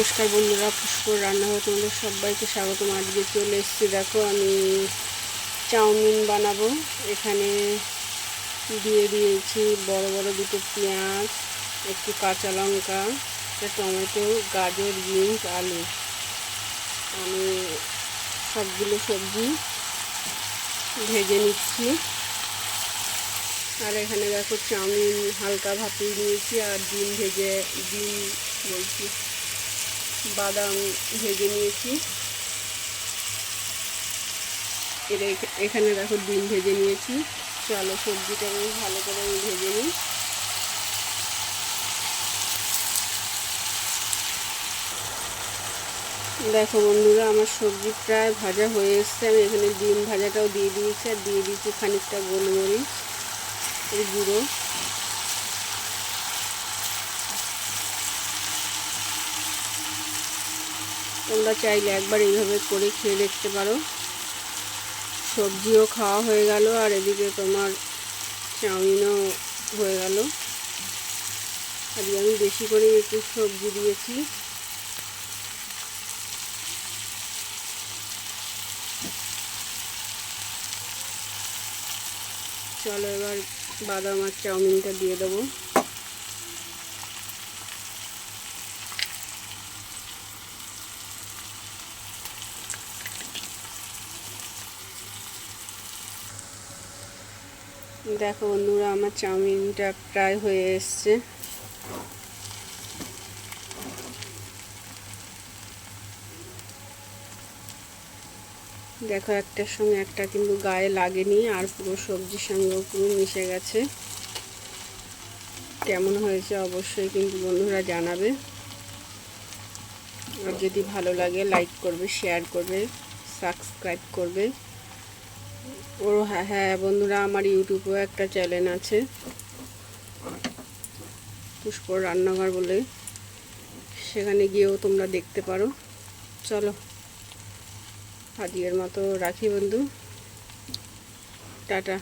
নমস্কার বন্ধুরা, পুষ্কর রান্নাঘর তোমাদের সবাইকে স্বাগতম। আজকে চলে এসেছি, দেখো আমি চাউমিন বানাবো। এখানে দিয়ে দিয়েছি বড় বড় দুটো পেঁয়াজ, একটু কাঁচা লঙ্কা, একটা টমেটো, গাজর বিনস আলু। আমি সবগুলো সবজি ভেজে নিচ্ছি। আর এখানে দেখো চাউমিন হালকা ভাপিয়ে নিয়েছি, আর ডিম ভেজে, ডিম বলছি। বাদাম ভেজে নিয়েছি। এর এখানে দেখো ডিম ভেজে নিয়েছি। চলো সবজিটা আমি ভালো করে আমি ভেজে নিই। দেখো বন্ধুরা, আমার সবজি প্রায় ভাজা হয়ে এসছে। আমি এখানে ডিম ভাজাটাও দিয়ে দিয়েছি আর দিয়ে দিয়েছি খানিকটা গোলমরিচ এই গুঁড়ো। তোমরা চাইলে একবার এইভাবে করে খেয়ে দেখতে পারো। সবজিও খাওয়া হয়ে গেল, আর এদিকে তোমার চাউমিনও হয়ে গেল। আজকে আমি বেশি করে একটু সবজি দিয়েছি। চলো এবার বাদাম আর চাউমিনটা দিয়ে দেবো। দেখো বন্ধুরা, আমার চাউমিনটা প্রায় হয়ে এসছে। দেখো একটার সঙ্গে একটা কিন্তু গায়ে লাগেনি, আর পুরো সবজির সঙ্গেও পুরো মিশে গেছে। কেমন হয়েছে অবশ্যই কিন্তু বন্ধুরা জানাবে। আর যদি ভালো লাগে লাইক করবে শেয়ার করবে সাবস্ক্রাইব করবে। ও হ্যাঁ হ্যাঁ বন্ধুরা, আমার ইউটিউবেও একটা চ্যানেল আছে। পুষ্কর রান্নাঘর বলে। সেখানে গিয়েও তোমরা দেখতে পারো। চলো আজকের মতো রাখি বন্ধু। টাটা।